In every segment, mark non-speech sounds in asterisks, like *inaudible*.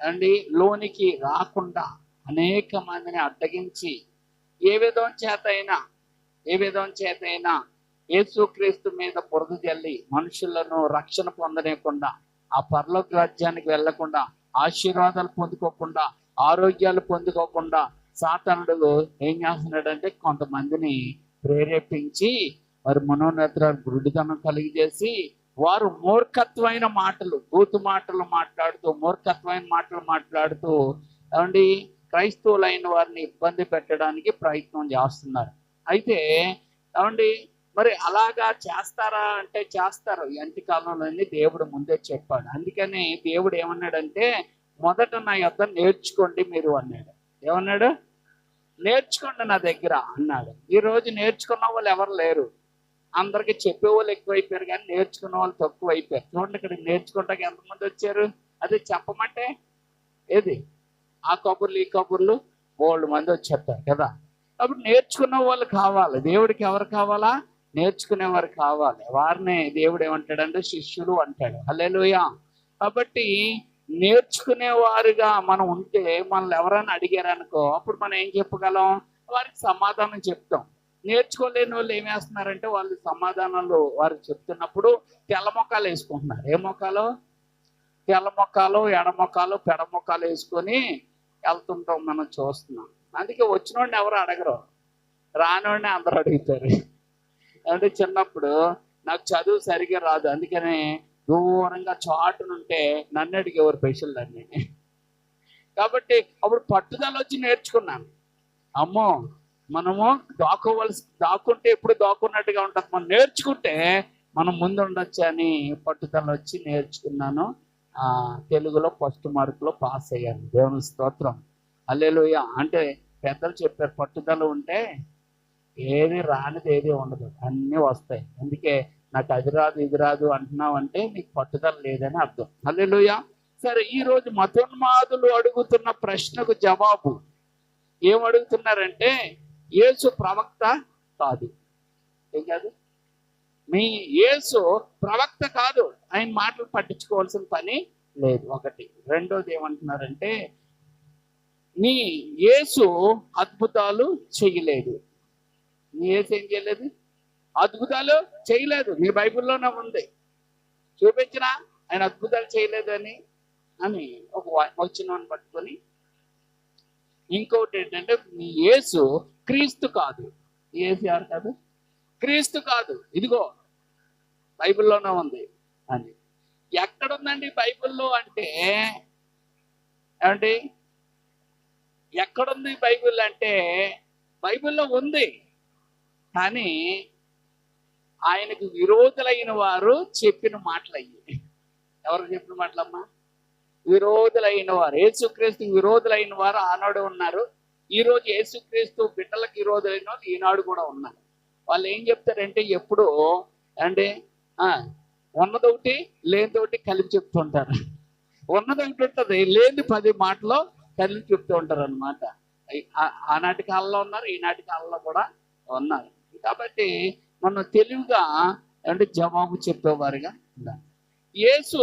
అండి లోనికి రాకుండా అనేక మందిని అడ్డగించి ఏ విధం చేత అయినా ఏ విధం చేత అయినా యేసుక్రీస్తు మీద బురద జల్లి మనుషులను రక్షణ పొందలేకుండా ఆ పర్లోక రాజ్యానికి వెళ్ళకుండా ఆశీర్వాదాలు పొందుకోకుండా ఆరోగ్యాలు పొందుకోకుండా సాతనుడు ఏం చేస్తున్నాడంటే కొంతమందిని ప్రేరేపించి వారి మనోనేత్ర గురుడితనం కలిగజేసి వారు మూర్ఖత్వమైన మాటలు బూతు మాటలు మాట్లాడుతూ మూర్ఖత్వమైన మాటలు మాట్లాడుతూ ఏమండి క్రైస్తవులైన వారిని ఇబ్బంది పెట్టడానికి ప్రయత్నం చేస్తున్నారు. అయితే ఏమండి మరి అలాగా చేస్తారా అంటే చేస్తారు. ఎంటి కాలంలోనే కాలంలోని దేవుడు ముందే చెప్పాడు. అందుకని దేవుడు ఏమన్నాడంటే మొదట నా యొద్ద నేర్చుకోండి మీరు అన్నాడు. ఏమన్నాడు? నేర్చుకోండి నా దగ్గర అన్నాడు. ఈరోజు నేర్చుకున్న వాళ్ళు ఎవరు లేరు. అందరికి చెప్పే వాళ్ళు ఎక్కువైపోయారు కానీ నేర్చుకున్న వాళ్ళు తక్కువ అయిపోయారు చూడండి ఇక్కడ నేర్చుకోవడానికి ఎంతమంది వచ్చారు? అదే చెప్పమంటే ఏది? ఆ కబుర్లు ఈ కబుర్లు బోల్డ్ మంది వచ్చేస్తారు కదా. అప్పుడు నేర్చుకున్న వాళ్ళు కావాలి. దేవుడికి ఎవరు కావాలా? నేర్చుకునేవారు కావాలి. వారిని దేవుడు ఏమంటాడంటే శిష్యులు అంటాడు. హలేలుయా కాబట్టి నేర్చుకునేవారుగా మనం ఉంటే మనల్ని ఎవరైనా అడిగారనుకో అప్పుడు మనం ఏం చెప్పగలం? వారికి సమాధానం చెప్తాం. నేర్చుకోలేని వాళ్ళు ఏమేస్తున్నారంటే వాళ్ళు సమాధానాలు వారు చెప్తున్నప్పుడు తెల్ల మొక్కలు వేసుకుంటున్నారు. ఏ మొక్కలు? తెల్ల మొక్కలు ఎడ మొక్కలు పెడ వేసుకొని వెళ్తుంటాం మనం చూస్తున్నాం. అందుకే వచ్చినోడిని ఎవరు అడగరు. రానోడిని అందరూ అడుగుతారు. అంటే చిన్నప్పుడు నాకు చదువు సరిగా రాదు. అందుకని దూరంగా చాటునుంటే నన్ను అడిగేవారు స్పెషల్ దాన్ని కాబట్టి అప్పుడు పట్టుదల వచ్చి నేర్చుకున్నాను. అమ్మో! మనము దాక్కోవలసి దాక్కుంటే ఎప్పుడు దాక్కున్నట్టుగా ఉంటుంది మనం నేర్చుకుంటే మనం ముందు ఉండొచ్చు అని పట్టుదల వచ్చి నేర్చుకున్నాను. ఆ తెలుగులో ఫస్ట్ మార్కులో పాస్ అయ్యాను. దేవుని స్తోత్రం. అల్లెలుయ అంటే పెద్దలు చెప్పారు పట్టుదల ఉంటే ఏది రానిది ఏది ఉండదు. అన్నీ వస్తాయి. అందుకే నాకు అది రాదు ఇది రాదు అంటున్నావు అంటే నీకు పట్టుదల లేదని అర్థం. అల్లెలుయ సరే ఈరోజు మతోన్మాదులు అడుగుతున్న ప్రశ్నకు జవాబు. ఏం అడుగుతున్నారంటే యేసు ప్రవక్త కాదు. ఏం కాదు? మీ యేసు ప్రవక్త కాదు. ఆయన మాటలు పట్టించుకోవాల్సిన పని లేదు. ఒకటి. రెండోది ఏమంటున్నారంటే నీ యేసు అద్భుతాలు చేయలేదు. నీ యేసు ఏం చేయలేదు? అద్భుతాలు చేయలేదు. నీ బైబిల్లోనే ఉంది. చూపించిన ఆయన అద్భుతాలు చేయలేదు అని అని ఒక వచ్చిన పట్టుకొని ఇంకొకటి ఏంటంటే నీ యేసు క్రీస్తు కాదు. ఏసీఆర్ కాదు. క్రీస్తు కాదు. ఇదిగో బైబిల్లోనే ఉంది అని. ఎక్కడుందండి బైబిల్లో అంటే ఏమండి? ఎక్కడుంది బైబిల్ అంటే బైబిల్లో ఉంది. కానీ ఆయనకు విరోధులైన వారు చెప్పిన మాటలు అయ్యి ఎవరు చెప్పిన మాటలమ్మా? విరోధులైన వారు. యేసుక్రీస్తు విరోధులైన వారు ఆనాడు ఉన్నారు. ఈ రోజు యేసుక్రీస్తు బిడ్డలకు విరోధులైన వాళ్ళు ఈనాడు కూడా ఉన్నారు వాళ్ళు ఏం చెప్తారంటే ఎప్పుడు అంటే ఉన్నదొకటి లేనిదొకటి కలిపి చెప్తుంటారు. ఉన్నదొకటి ఉంటుంది లేని పది మాటలో కలిపి చెప్తూ ఉంటారు అనమాట ఆనాటి కాలంలో ఉన్నారు ఈనాటి కాలంలో కూడా ఉన్నారు. కాబట్టి మనం తెలివిగా అంటే జవాబు చెప్పేవారుగా ఉండాలి యేసు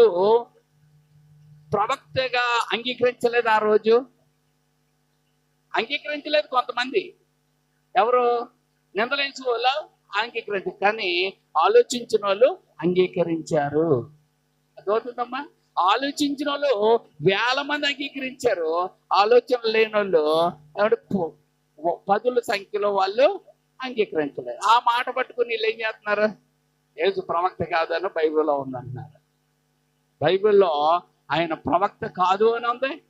ప్రవక్తగా అంగీకరించలేదు ఆ రోజు. అంగీకరించలేదు కొంతమంది. ఎవరు? నిందలేసి వాళ్ళు అంగీకరించ కానీ ఆలోచించిన వాళ్ళు అంగీకరించారు. అదవుతుందమ్మా ఆలోచించిన వాళ్ళు వేల మంది అంగీకరించారు. ఆలోచన లేని వాళ్ళు పదుల సంఖ్యలో వాళ్ళు అంగీకరించలేదు. ఆ మాట పట్టుకుని వీళ్ళు ఏం చేస్తున్నారు? యేసు ప్రవక్త కాదని బైబిల్లో ఉందంటున్నారు. బైబిల్లో ఆయన ప్రవక్త కాదు అని ఉంది.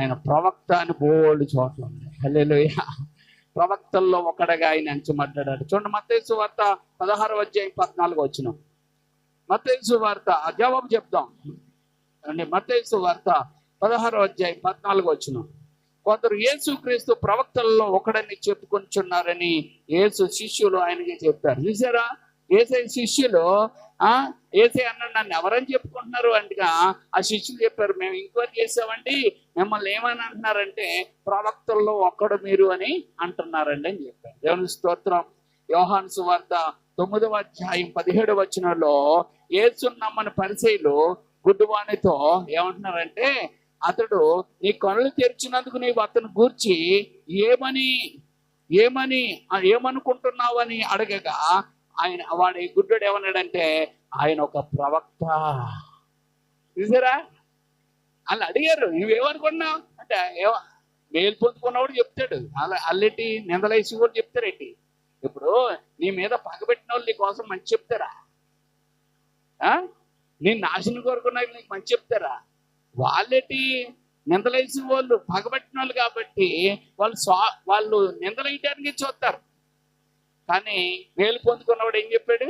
ఆయన ప్రవక్త అని బోల్డ్ చోట్ల ఉంది. ప్రవక్తల్లో ఒకడగా ఆయన ఎంచమడ్డాడు చూడండి మత్తేసు వార్త పదహారు అధ్యాయం పద్నాలుగు వచ్చిన. మత్తేసు వార్త జవాబు చెప్దాం. అండి వార్త పదహారు అధ్యాయం పద్నాలుగు వచ్చిన. కొందరు యేసుక్రీస్తు ప్రవక్తల్లో ఒకడని చెప్పుకొంచున్నారని యేసు శిష్యులు ఆయనకి చెప్పారు. చూసారా ఏసై శిష్యులు ఆ ఏసై అన్నాడు నన్ను ఎవరని చెప్పుకుంటున్నారు? అంటగా ఆ శిష్యులు చెప్పారు మేము ఎంక్వైరీ చేసామండి మిమ్మల్ని ఏమని అంటున్నారంటే ప్రవక్తల్లో ఒక్కడు మీరు అని అంటున్నారండి అని చెప్పారు. దేవుని స్తోత్రం. యోహాన్ సువార్త తొమ్మిదవ అధ్యాయం పదిహేడు వచనంలో ఏసున్నమ్మని పరిచయలు గుడ్డువాణితో ఏమంటున్నారంటే అతడు నీ కనులు తెరిచినందుకు నీవు అతను గూర్చి ఏమని ఏమని ఏమనుకుంటున్నావని అడగగా ఆయన వాడి గుడ్డోడు ఏమన్నాడంటే ఆయన ఒక ప్రవక్త. చూసారా? వాళ్ళు అడిగారు నువ్వేమనుకున్నావు అంటే ఏమో మేలు పొందుకున్నవాడు చెప్తాడు. అలా అల్లెటి నిందలేసి కూడా చెప్తారేంటి? ఇప్పుడు నీ మీద పగబెట్టిన వాళ్ళు నీ కోసం మంచి చెప్తారా? ఆ? నీ నాశనం కోరుకున్న వాళ్ళు నీకు మంచి చెప్తారా? వాళ్ళేటి నిందలేసిన వాళ్ళు పగబెట్టిన వాళ్ళు కాబట్టి వాళ్ళు స్వా వాళ్ళు నిందలేయటానికి చూస్తారు. కానీ మేలు పొందుకున్నవాడు ఏం చెప్పాడు?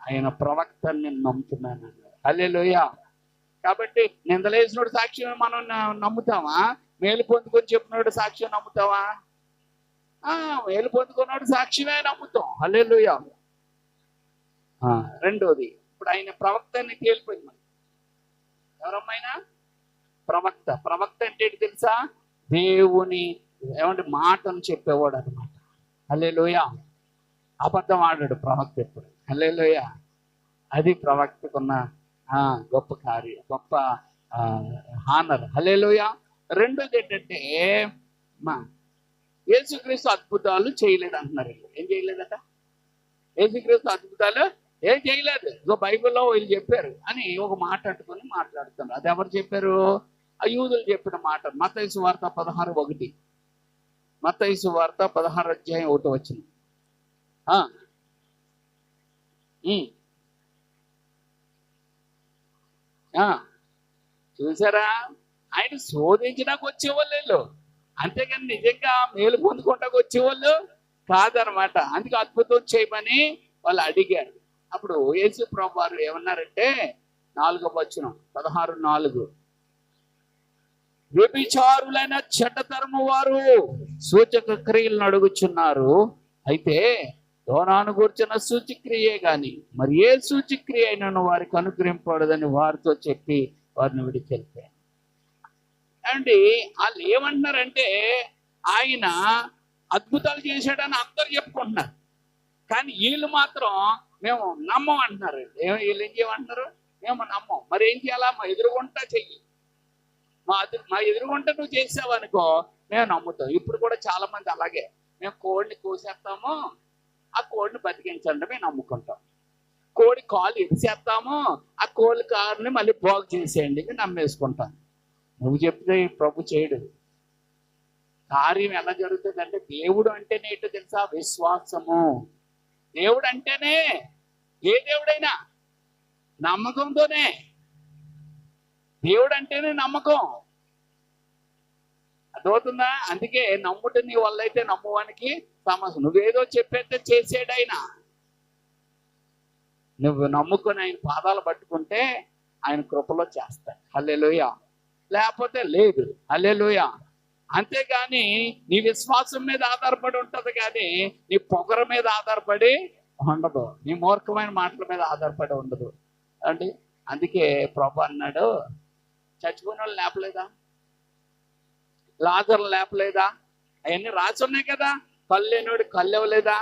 ఆయన ప్రవక్త నేను నమ్ముతున్నాను అల్లెలోయ కాబట్టి నిందలేసినోడు సాక్ష్యం మనం నమ్ముతామా? మేలు పొందుకొని చెప్పినోడు సాక్ష్యం నమ్ముతావా? ఆ మేలు పొందుకున్నాడు సాక్ష్యమే నమ్ముతాం. అల్లెలుయ రెండోది ఇప్పుడు ఆయన ప్రవక్త తేలిపోయింది మనం ఎవరమ్మైనా ప్రవక్త. ప్రవక్త అంటే తెలుసా? దేవుని ఏమంటే మాటను చెప్పేవాడు అనమాట అల్లెలోయ అబద్ధం ఆడాడు ప్రవక్త ఎప్పుడు. అల్లెలోయ అది ప్రవక్తకున్న ఆ, గొప్ప కార్యం గొప్ప హానర్ హలేలోయ రెండోది ఏంటంటే మా యేసుక్రీస్తు అద్భుతాలు చేయలేదు అంటున్నారు. ఏం చేయలేదట? యేసుక్రీస్తు అద్భుతాలు ఏం చేయలేదు. ఇగో బైబిల్లో వీళ్ళు చెప్పారు అని ఒక మాట అంటుకొని మాట్లాడుతున్నారు. అది ఎవరు చెప్పారు? ఆ యూదులు చెప్పిన మాట. మతైసు వార్త పదహారు ఒకటి. మతైసు వార్త పదహారు అధ్యాయం ఒకటి వచ్చింది. చూసారా? ఆయన శోధించడానికి వచ్చేవాళ్ళు వీళ్ళు. అంతేగాని నిజంగా మేలు పొందుకుంటాకు వచ్చేవాళ్ళు కాదనమాట అందుకే అద్భుతం చేయమని వాళ్ళు అడిగారు. అప్పుడు యేసు ప్రభు వారు ఏమన్నారంటే నాలుగో వచనం పదహారు నాలుగు. వ్యభిచారులైన చెడ్డతరము వారు సూచక క్రియలను అడుగుచున్నారు. అయితే యోనాను కూర్చున్న సూచిక్రియే గాని మరి ఏ సూచిక్రియ అయినను వారికి అనుగ్రహింపడదని వారితో చెప్పి వారిని విడిచెళ్తే అండి వాళ్ళు ఏమంటున్నారంటే ఆయన అద్భుతాలు చేశాడని అందరు చెప్పుకుంటున్నారు. కానీ వీళ్ళు మాత్రం మేము నమ్మం అంటున్నారు ఏం వీళ్ళు ఏం చేయమంటున్నారు? మేము నమ్మం. మరి ఏం చేయాలా? మా ఎదురుగుంటా చెయ్యి. మా ఎదురు మా ఎదురుగుంట నువ్వు చేసావనుకో మేము నమ్ముతాం. ఇప్పుడు కూడా చాలా మంది అలాగే. మేము కోడిని కోసేస్తాము ఆ కోడిని బతికించండి మేము నమ్ముకుంటాం. కోడి కాలు ఇరిసేస్తాము ఆ కోడి కారుని మళ్ళీ బాగు చేసేయండి మేము నమ్మేసుకుంటాం. నువ్వు చెప్తే ప్రభు చేయడు. కార్యం ఎలా జరుగుతుందంటే దేవుడు అంటేనే ఏంటో తెలుసా? విశ్వాసము. దేవుడు అంటేనే ఏ దేవుడైనా నమ్మకంతోనే. దేవుడు అంటేనే నమ్మకం. అర్థమవుతుందా? అందుకే నమ్ముట నీ వల్ల అయితే నమ్మువానికి సమస్య. నువ్వేదో చెప్పేస్తే చేసేడైనా. నువ్వు నమ్ముకొని ఆయన పాదాలు పట్టుకుంటే ఆయన కృపలో చేస్తాడు. హల్లెలుయ. లేకపోతే లేదు. హల్లెలుయ. అంతేగాని నీ విశ్వాసం మీద ఆధారపడి ఉంటది కానీ నీ పొగర మీద ఆధారపడి ఉండదు. నీ మూర్ఖమైన మాటల మీద ఆధారపడి ఉండదు. అండి అందుకే ప్రభు అన్నాడు చచ్చిపోయిన వాళ్ళు లేపలేదా? లాజర్లు లేపలేదా? అవన్నీ రాసి ఉన్నాయి కదా. కళ్ళు లేనివాడికి కళ్ళు ఇవ్వలేదా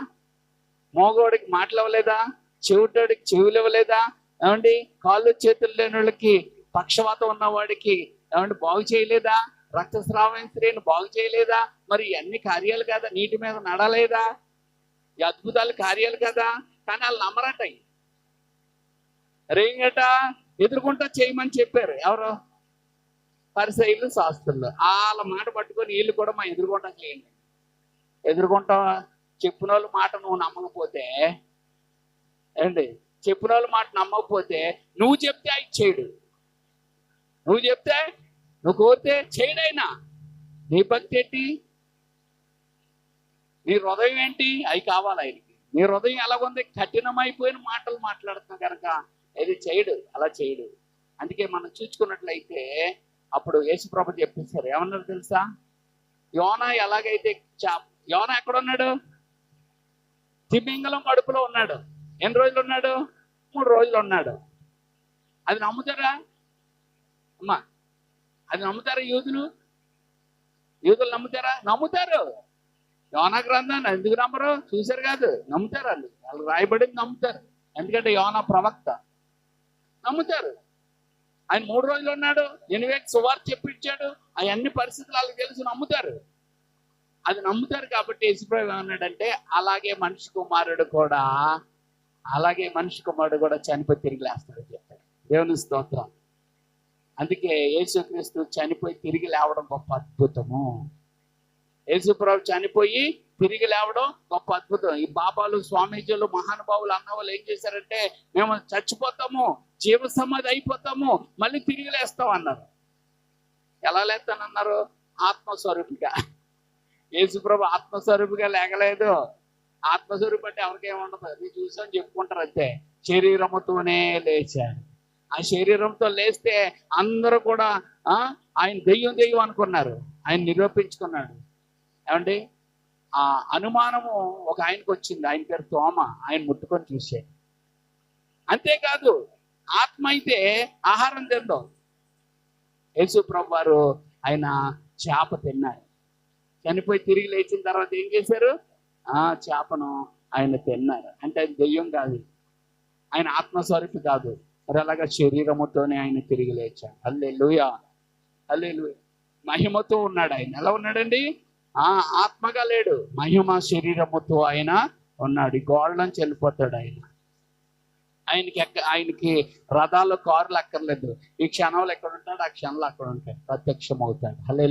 మోగోడికి మాటలు ఇవ్వలేదా చెవిటోడికి చెవులు ఇవ్వలేదా ఏమండి? కాళ్ళు చేతులు లేని వాళ్ళకి పక్షవాతం ఉన్నవాడికి ఏమండి బాగు చేయలేదా? రక్తస్రావం స్త్రీని బాగు చేయలేదా? మరి అన్ని కార్యాలు కదా. నీటి మీద నడలేదా? ఈ అద్భుతాలు కార్యాలు కదా. కానీ వాళ్ళు నమ్మరంట రేంగట ఎదుర్కొంటా చేయమని చెప్పారు. ఎవరు? పరిసైలు శాస్త్రులు. వాళ్ళ మాట పట్టుకొని వీళ్ళు కూడా మా ఎదుర్కొంటాం చేయండి ఎదుర్కొంటా చెప్పిన వాళ్ళ మాట నువ్వు నమ్మకపోతే ఏంటి? చెప్పిన వాళ్ళ మాట నమ్మకపోతే నువ్వు చెప్తే ఆయన చేయడు నువ్వు చెప్తే నువ్వు కోరితే చేయడైనా నీ భక్తి ఏంటి? నీ హృదయం ఏంటి? అవి కావాలి ఆయనకి. నీ హృదయం ఎలాగుంది? కఠినమైపోయిన మాటలు మాట్లాడుతున్నా కనుక ఇది చేయడు అలా చేయడు అందుకే మనం చూసుకున్నట్లయితే అప్పుడు యేసుప్రభు చెప్పేశారు. ఏమన్నారు తెలుసా? యోనా ఎలాగైతే చా యోనా ఎక్కడ ఉన్నాడు తిమింగలం కడుపులో ఉన్నాడు. ఎన్ని రోజులు ఉన్నాడు మూడు రోజులు ఉన్నాడు అది నమ్ముతారా? అమ్మా అది నమ్ముతారా యూదులు? యూదులు నమ్ముతారా? నమ్ముతారు. యోనా గ్రంథాన్ని ఎందుకు నమ్మరు? చూశారు కాదు. నమ్ముతారు వాళ్ళు. వాళ్ళు రాయబడింది నమ్ముతారు. ఎందుకంటే యోనా ప్రవక్త. నమ్ముతారు. ఆయన మూడు రోజులు ఉన్నాడు. ఎనివేకి సువార్త చెప్పించాడు. అవన్నీ పరిస్థితులు వాళ్ళకి తెలిసి నమ్ముతారు. అది నమ్ముతారు కాబట్టి యేసుప్రభు అన్నాడంటే అలాగే మనిషి కుమారుడు కూడా అలాగే మనిషి కుమారుడు కూడా చనిపోయి తిరిగి లేస్తాడు చెప్తాడు దేవుని స్తోత్రం. అందుకే యేసుక్రీస్తు చనిపోయి తిరిగి లేవడం గొప్ప అద్భుతము. యేసుప్రభు చనిపోయి తిరిగి లేవడం గొప్ప అద్భుతం. ఈ బాబాలు స్వామీజీలు మహానుభావులు అన్న వాళ్ళు ఏం చేశారంటే మేము చచ్చిపోతాము జీవ సమాధి అయిపోతాము మళ్ళీ తిరిగి లేస్తాం అన్నారు. ఎలా లేస్తానన్నారు? ఆత్మస్వరూపిగా. యేసుప్రభు ఆత్మస్వరూపిగా లేగలేదు. ఆత్మస్వరూపం అంటే ఎవరికేముండదు అది చూసాను చెప్పుకుంటారు అంతే. శరీరముతోనే లేచాను ఆ శరీరంతో లేస్తే అందరూ కూడా ఆ ఆయన దెయ్యం దెయ్యం అనుకున్నారు. ఆయన నిరూపించుకున్నాడు. ఏమండి? ఆ అనుమానము ఒక ఆయనకు వచ్చింది ఆయన పేరు తోమ. ఆయన ముట్టుకొని చూసే అంతేకాదు ఆత్మ అయితే ఆహారం తిందాం యేసు ప్రభు వారు ఆయన చేప తిన్నారు. చనిపోయి తిరిగి లేచిన తర్వాత ఏం చేశారు? ఆ చేపను ఆయన తిన్నారు. అంటే ఆయన దెయ్యం కాదు. ఆయన ఆత్మస్వరూపి కాదు. మరి అలాగా శరీరముతోనే ఆయన తిరిగి లేచాడు. అల్లే లూయా అల్లే మహిమతో ఉన్నాడు ఆయన. ఎలా ఉన్నాడండి? ఆ ఆత్మగా లేడు. మహిమ శరీరముతో ఆయన ఉన్నాడు. ఈ గోడలను వెళ్ళిపోతాడు ఆయన. ఆయనకి ఎక్క ఆయనకి రథాలు కారులు అక్కర్లేదు. ఈ క్షణంలో ఎక్కడ ఉంటాడు? ఆ క్షణంలో అక్కడ ఉంటాడు. ప్రత్యక్షం అవుతాడు హలే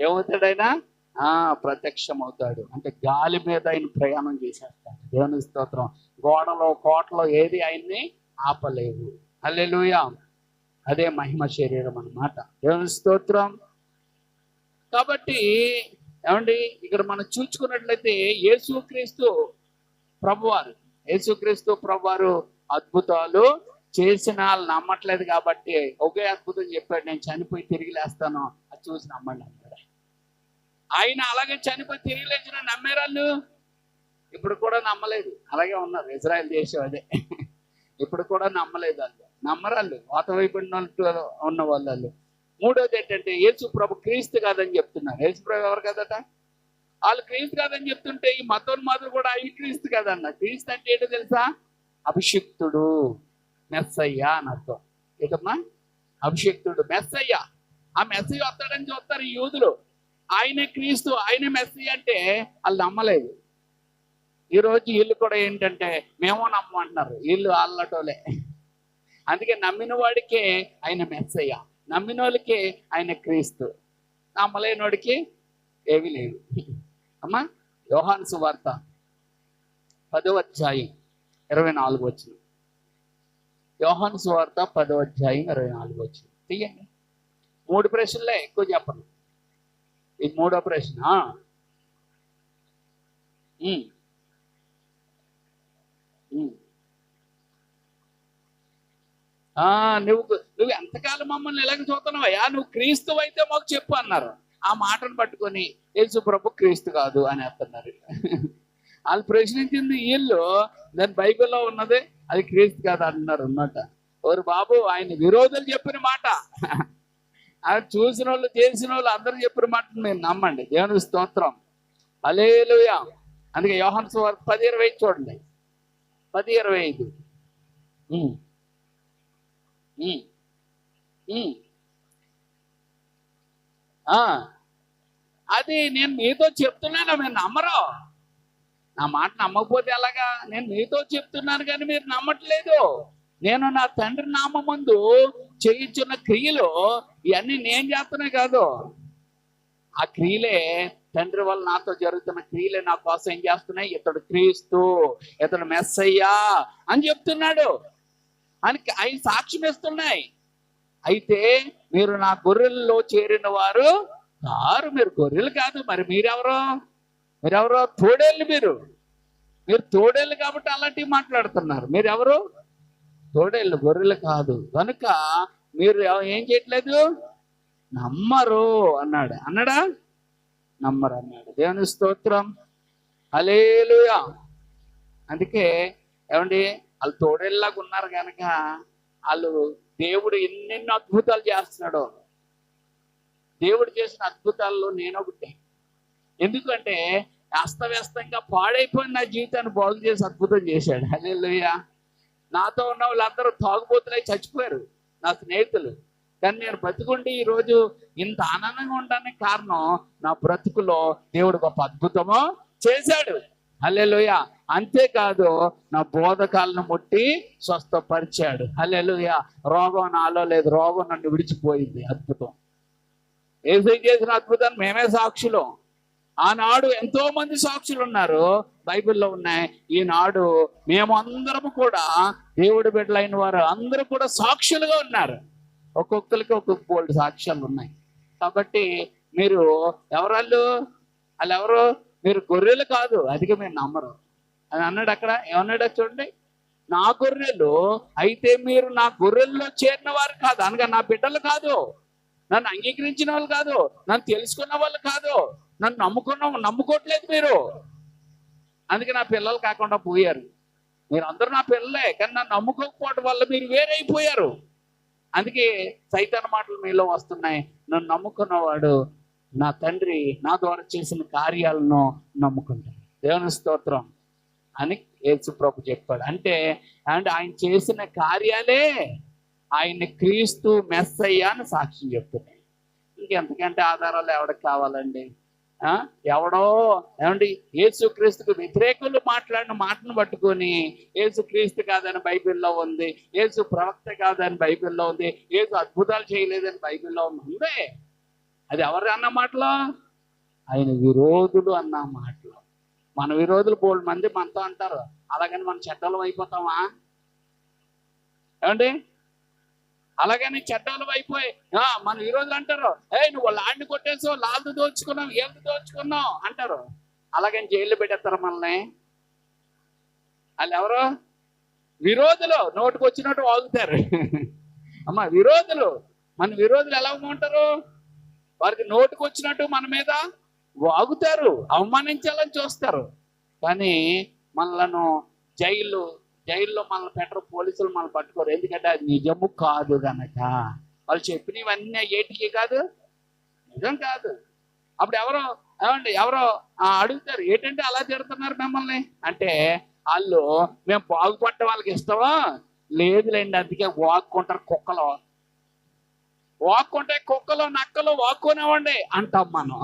ఏమవుతాడు ఆయన? ఆ ప్రత్యక్షం అవుతాడు అంటే గాలి మీద ఆయన ప్రయాణం చేసేస్తాడు. దేవుని స్తోత్రం. గోడలో కోటలో ఏది ఆయన్ని ఆపలేవు. హలే అదే మహిమ శరీరం అన్నమాట. దేవుని స్తోత్రం. కాబట్టి ఏమండి? ఇక్కడ మనం చూసుకున్నట్లయితే యేసుక్రీస్తు ప్రభువారు. యేసుక్రీస్తు ప్రభువారు అద్భుతాలు చేసిన వాళ్ళు నమ్మట్లేదు కాబట్టి ఒకే అద్భుతం చెప్పాడు నేను చనిపోయి తిరిగి లేస్తాను. అది చూసి నమ్మండి అన్నాడు ఆయన అలాగే చనిపోయి తిరిగి లేచిన నమ్మేరాళ్ళు ఇప్పుడు కూడా నమ్మలేదు. అలాగే ఉన్నారు. ఇజ్రాయెల్ దేశం అదే. ఇప్పుడు కూడా నమ్మలేదు వాళ్ళు. నమ్మరాళ్ళు వాత వైపు ఉన్న వాళ్ళు. మూడోది ఏంటంటే యేసు ప్రభు క్రీస్తు కాదని చెప్తున్నారు. యేసు ప్రభు ఎవరు కదట? వాళ్ళు క్రీస్తు కాదని చెప్తుంటే ఈ మతోన్మాదులు కూడా అవి క్రీస్తు కదన్న. క్రీస్తు అంటే ఏంటో తెలుసా? అభిషిక్తుడు. మెస్సయ్య అని అర్థం. ఏంటమ్మా? అభిషిక్తుడు మెస్సయ్య. ఆ మెస్సయ్య వస్తాడని చూస్తారు ఈ యూదులు. ఆయనే క్రీస్తు ఆయనే మెస్సయ్య అంటే వాళ్ళు నమ్మలేదు. ఈ రోజు వీళ్ళు కూడా ఏంటంటే మేము నమ్మంటున్నారు వీళ్ళు అల్లటోలే. అందుకే నమ్మిన వాడికే ఆయన మెస్సయ్య. నమ్మిన వాళ్ళకి ఆయన క్రీస్తు. నమ్మలేనోడికి ఏమీ లేదు. అమ్మా యోహాన్ సువార్త పదో అధ్యాయం ఇరవై నాలుగు వచ్చిన. యోహాన్ సువార్త పదో అధ్యాయం ఇరవై నాలుగు వచ్చిన. తీయండి. మూడు ప్రశ్నలే ఎక్కువ చెప్పను. ఇది మూడో ప్రశ్న. ఉమ్. ఉమ్. ఆ నువ్వు నువ్వు ఎంతకాలం మమ్మల్ని ఇలాగ చూస్తున్నావయ్యా నువ్వు క్రీస్తు అయితే మాకు చెప్పు అన్నారు. ఆ మాటను పట్టుకొని యేసు ప్రభు క్రీస్తు కాదు అని అంటున్నారు వాళ్ళు ప్రశ్నించింది వీళ్ళు దాని బైబిల్లో ఉన్నది అది క్రీస్తు కాదు అంటున్నారు అన్నమాట. ఓరు బాబు ఆయన విరోధులు చెప్పిన మాట. అది చూసిన వాళ్ళు చేసిన వాళ్ళు అందరూ చెప్పిన మాట మీరు నమ్మండి. దేవుని స్తోత్రం. అలేలుయా అందుకే యోహన్ సువార్త పది ఇరవై ఐదు చూడండి. పది ఇరవై ఐదు. అది నేను మీతో చెప్తున్నాను మీరు నమ్మరు. నా మాట నమ్మకపోతే ఎలాగా? నేను మీతో చెప్తున్నాను కానీ మీరు నమ్మట్లేదు. నేను నా తండ్రి నామ ముందు చేయించున్న క్రియలు ఇవన్నీ నేను చేస్తున్నా కాదు. ఆ క్రియలే తండ్రి వల్ల నాతో జరుగుతున్న క్రియలే నా కోసం ఏం చేస్తున్నాయి? ఇతడు క్రీస్తు ఇతడు మెస్సయ్యా అని చెప్తున్నాడు. అని అవి సాక్ష్యం ఇస్తున్నాయి. అయితే మీరు నా గొర్రెల్లో చేరిన వారు కారు మీరు గొర్రెలు కాదు మరి మీరెవరో? మీరెవరో? తోడేళ్ళు మీరు. మీరు తోడేళ్ళు కాబట్టి అలాంటివి మాట్లాడుతున్నారు. మీరెవరు? తోడేళ్ళు గొర్రెలు కాదు. కనుక మీరు ఏం చేయట్లేదు? నమ్మరు అన్నాడు. అన్నాడా? నమ్మరు అన్నాడు. దేవుని స్తోత్రం. అలేలుయా అందుకే ఏమండి? వాళ్ళు తోడేళ్ళలాగా ఉన్నారు కనుక వాళ్ళు దేవుడు ఎన్నెన్నో అద్భుతాలు చేస్తున్నాడో. దేవుడు చేసిన అద్భుతాల్లో నేను ఒకటి. ఎందుకంటే అస్తవ్యస్తంగా పాడైపోయిన నా జీవితాన్ని బాగు చేసి అద్భుతం చేశాడు. హల్లెలూయా. నాతో ఉన్న వాళ్ళందరూ తాగుబోతులై చచ్చిపోయారు నా స్నేహితులు. కానీ నేను బ్రతుకుండి ఈరోజు ఇంత ఆనందంగా ఉండడానికి కారణం నా బ్రతుకులో దేవుడు గొప్ప అద్భుతము చేశాడు. హల్లెలూయ. అంతేకాదు నా బోధకాలను ముట్టి స్వస్థపరిచాడు. హల్లెలూయ. రోగం నాలో లేదు. రోగం నన్ను విడిచిపోయింది. అద్భుతం. ఏసై చేసిన అద్భుతాన్ని మేమే సాక్షులు. ఆనాడు ఎంతో మంది సాక్షులు ఉన్నారు బైబిల్లో ఉన్నాయి. ఈనాడు మేమందరము కూడా దేవుడి బిడ్డలైన వారు అందరూ కూడా సాక్షులుగా ఉన్నారు. ఒక్కొక్కరికి ఒక్కొక్క బోల్డ్ సాక్ష్యాలు ఉన్నాయి. కాబట్టి మీరు ఎవరాళ్ళు? వాళ్ళు ఎవరు మీరు గొర్రెలు కాదు అదిగా మీరు నమ్మరు. అని అన్నాడు అక్కడ ఏమన్నాడు చూడండి? నా గొర్రెలు అయితే మీరు నా గొర్రెల్లో చేరిన వారు కాదు అనగా నా బిడ్డలు కాదు నన్ను అంగీకరించిన వాళ్ళు కాదు నన్ను తెలుసుకున్న వాళ్ళు కాదు నన్ను నమ్ముకున్న నమ్ముకోవట్లేదు మీరు. అందుకే నా పిల్లలు కాకుండా పోయారు. మీరు అందరూ నా పిల్లలే కానీ నన్ను నమ్ముకోకపోవడం వల్ల మీరు వేరైపోయారు. అందుకే సైతాన్ మాటలు మీలో వస్తున్నాయి. నన్ను నమ్ముకున్నవాడు నా తండ్రి నా ద్వారా చేసిన కార్యాలను నమ్ముకుంటాను దేవుని స్తోత్రం అని యేసు ప్రభు చెప్పాడు. అంటే అండ్ ఆయన చేసిన కార్యాలే ఆయన క్రీస్తు మెస్సయ్య అని సాక్ష్యం చెప్తున్నాయి. ఇంకెంతకంటే ఆధారాలు ఎవరికి కావాలండి? ఎవడో ఏమండి? యేసుక్రీస్తుకు వ్యతిరేకులు మాట్లాడిన మాటను పట్టుకొని యేసుక్రీస్తు కాదని బైబిల్లో ఉంది యేసు ప్రవక్త కాదని బైబిల్లో ఉంది యేసు అద్భుతాలు చేయలేదని బైబిల్లో ఉంది ఉందే. అది ఎవరు అన్న మాటలో? ఆయన విరోధులు అన్న మాటలు. మన విరోధులు బోల్డ్ మంది మనతో అంటారు. అలాగని మన చెడ్డలం అయిపోతామా? ఏమండి? అలాగని చెడ్డలు అయిపోయి "ఆ, మన విరోధులు అంటారు. ఏ నువ్వు లాండ్ కొట్టేసావు లాల్దు దోచుకున్నావు ఏళ్ళు దోచుకున్నావు అంటారు. అలాగని జైల్లో పెట్టేస్తారు మనల్ని. వాళ్ళు ఎవరు విరోధులు. నోటుకు వచ్చినట్టు వాగుతారు. *laughs* అమ్మ విరోధులు. మన విరోధులు ఎలా ఉంటారు? వారికి నోటుకు వచ్చినట్టు మన మీద వాగుతారు అవమానించాలని చూస్తారు. కానీ మనలను జైలు జైల్లో మనల్ని పెట్టరు పోలీసులు మనల్ని పట్టుకోరు. ఎందుకంటే అది నిజము కాదు కనుక వాళ్ళు చెప్పినవన్నీ ఏటికి కాదు? నిజం కాదు. అప్పుడు ఎవరో ఏమండి ఎవరో ఆ, అడుగుతారు ఏంటంటే అలా తిడుతున్నారు మిమ్మల్ని? అంటే వాళ్ళు మేము బాగుపడ్డ వాళ్ళకి ఇస్తావా లేదులేండి అందుకే వాక్కుంటారు కుక్కలో. వాక్కుంటే కుక్కలు నక్కలు వాక్కునేవ్వండి అంటాం మనం.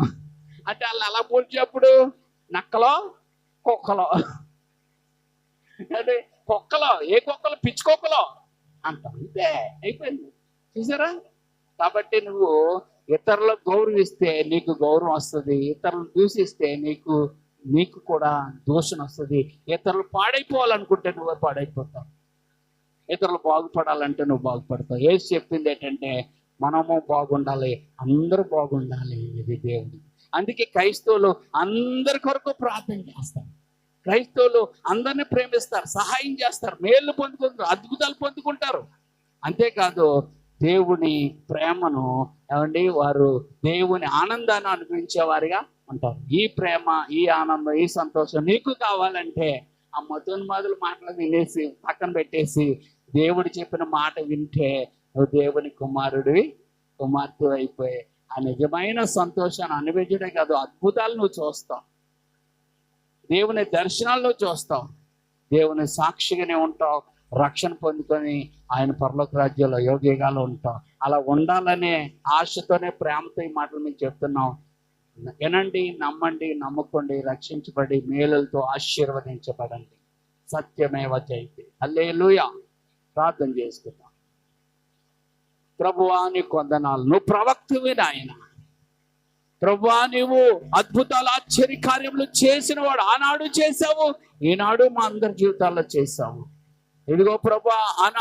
అంటే వాళ్ళు ఎలా పోల్చేప్పుడు నక్కలో కుక్కలో. అంటే కుక్కలో ఏ కుక్కలో? పిచ్చి కుక్కలో అంత అంతే అయిపోయింది. చూసారా? కాబట్టి నువ్వు ఇతరులకు గౌరవిస్తే నీకు గౌరవం వస్తుంది. ఇతరులను దూషిస్తే నీకు నీకు కూడా దోషం వస్తుంది. ఇతరులు పాడైపోవాలనుకుంటే నువ్వు పాడైపోతావు. ఇతరులు బాగుపడాలంటే నువ్వు బాగుపడతావు. ఏసి చెప్పింది ఏంటంటే మనము బాగుండాలి అందరూ బాగుండాలి ఇది దేవుడు. అందుకే క్రైస్తవులు అందరి కొరకు ప్రార్థన చేస్తారు. క్రైస్తవులు అందరిని ప్రేమిస్తారు సహాయం చేస్తారు మేలు పొందుకుంటారు అద్భుతాలు పొందుకుంటారు. అంతేకాదు దేవుని ప్రేమను ఏమండి వారు దేవుని ఆనందాన్ని అనుభవించే వారిగా ఉంటారు. ఈ ప్రేమ ఈ ఆనందం ఈ సంతోషం నీకు కావాలంటే ఆ మధున్మాదుల మాటలు వినేసి పక్కన పెట్టేసి దేవుడు చెప్పిన మాట వింటే నువ్వు దేవుని కుమారుడివి కుమార్తె అయిపోయి. ఆ నిజమైన సంతోషాన్ని అనుభవించడే కాదు అద్భుతాలు నువ్వు చూస్తావు. దేవుని దర్శనాల్లో చూస్తావు. దేవుని సాక్షిగానే ఉంటావు. రక్షణ పొందుకొని ఆయన పరలోక రాజ్యంలో యోగిగా ఉంటావు. అలా ఉండాలనే ఆశతోనే ప్రేమతో ఈ మాటలు మేము చెప్తున్నాం. వినండి నమ్మండి నమ్ముకోండి రక్షించబడి మేలులతో ఆశీర్వదించబడండి. సత్యమేవ జైతే హల్లెలూయా. ప్రార్థన చేసుకుందాం. ప్రభువా నీ కొందనాలు. నువ్వు ప్రవక్తవి నాయన. ప్రభువా నీవు అద్భుతాలు ఆశ్చర్య కార్యములు చేసిన వాడు ఆనాడు చేసావు ఈనాడు మా అందరి జీవితాల్లో చేసావు ఇదిగో ప్రభా ఆనాడు